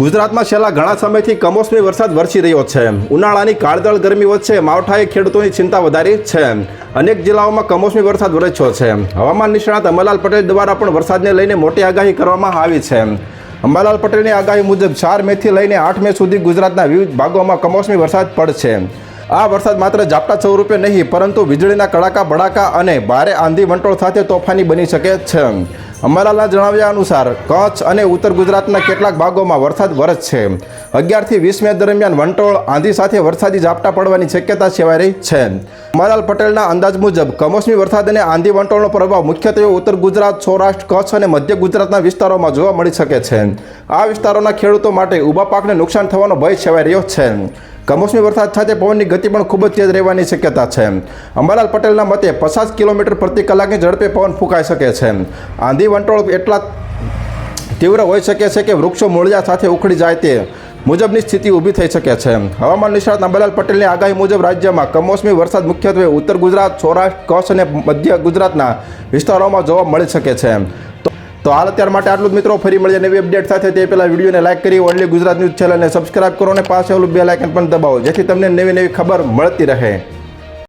ગુજરાતમાં છેલ્લા ઘણા સમયથી કમોસમી વરસાદ વરસી રહ્યો છે. ઉનાળાની કાળદળ ગરમી વચ્ચે માવઠાએ ખેડૂતોની ચિંતા વધારી છે. અનેક જિલ્લાઓમાં કમોસમી વરસાદ વરસ્યો છે. હવામાન નિષ્ણાત અમરલાલ પટેલ દ્વારા પણ વરસાદને લઈને મોટી આગાહી કરવામાં આવી છે. અંબાલાલ પટેલની આગાહી મુજબ ચાર મેથી લઈને આઠ મે સુધી ગુજરાતના વિવિધ ભાગોમાં કમોસમી વરસાદ પડશે. આ વરસાદ માત્ર ઝાપટા સ્વરૂપે નહીં, પરંતુ વીજળીના કડાકા ભડાકા અને ભારે આંધી વંટોળ સાથે તોફાની બની શકે છે. અંબાલાલના જણાવ્યા અનુસાર, કચ્છ અને ઉત્તર ગુજરાતના કેટલાક ભાગોમાં વરસાદ વરસશે અગિયારથી વીસ મે દરમિયાન વંટોળ, આંધી સાથે વરસાદી ઝાપટા પડવાની શક્યતા સેવાઈ રહી છે. અંબાલાલ પટેલના અંદાજ મુજબ, કમોસમી વરસાદ અને આંધી વંટોળનો પ્રભાવ મુખ્યત્વે ઉત્તર ગુજરાત, સૌરાષ્ટ્ર, કચ્છ અને મધ્ય ગુજરાતના વિસ્તારોમાં જોવા મળી શકે છે. આ વિસ્તારોના ખેડૂતો માટે ઊભા પાકને નુકસાન થવાનો ભય સેવાઈ રહ્યો છે. કમોસમી વરસાદ સાથે પવનની ગતિ પણ ખૂબ જ તેજ રહેવાની શક્યતા છે. અંબાલાલ પટેલના મતે પચાસ કિલોમીટર પ્રતિ કલાકની ઝડપે પવન ફૂંકાઈ શકે છે. આંધી વંટોળ એટલા તીવ્ર હોઈ શકે છે કે વૃક્ષો મૂળિયા સાથે ઉખડી જાય તે મુજબની સ્થિતિ ઊભી થઈ શકે છે. હવામાન નિષ્ણાત અંબાલાલ પટેલની આગાહી મુજબ રાજ્યમાં કમોસમી વરસાદ મુખ્યત્વે ઉત્તર ગુજરાત, સૌરાષ્ટ્ર, કચ્છ અને મધ્ય ગુજરાતના વિસ્તારોમાં જોવા મળી શકે છે. તો હાલ અત્યાર માટે આટલું જ મિત્રો. ફરી મળીએ નવી અપડેટ સાથે. તે પહેલાં વિડીયોને લાઇક કરી ઓનલી ગુજરાત ન્યૂઝ ચેનલને સબસ્ક્રાઇબ કરો અને પાસે ઓલું બે લાઇકન પણ દબાવો, જેથી તમને નવી નવી ખબર મળતી રહે.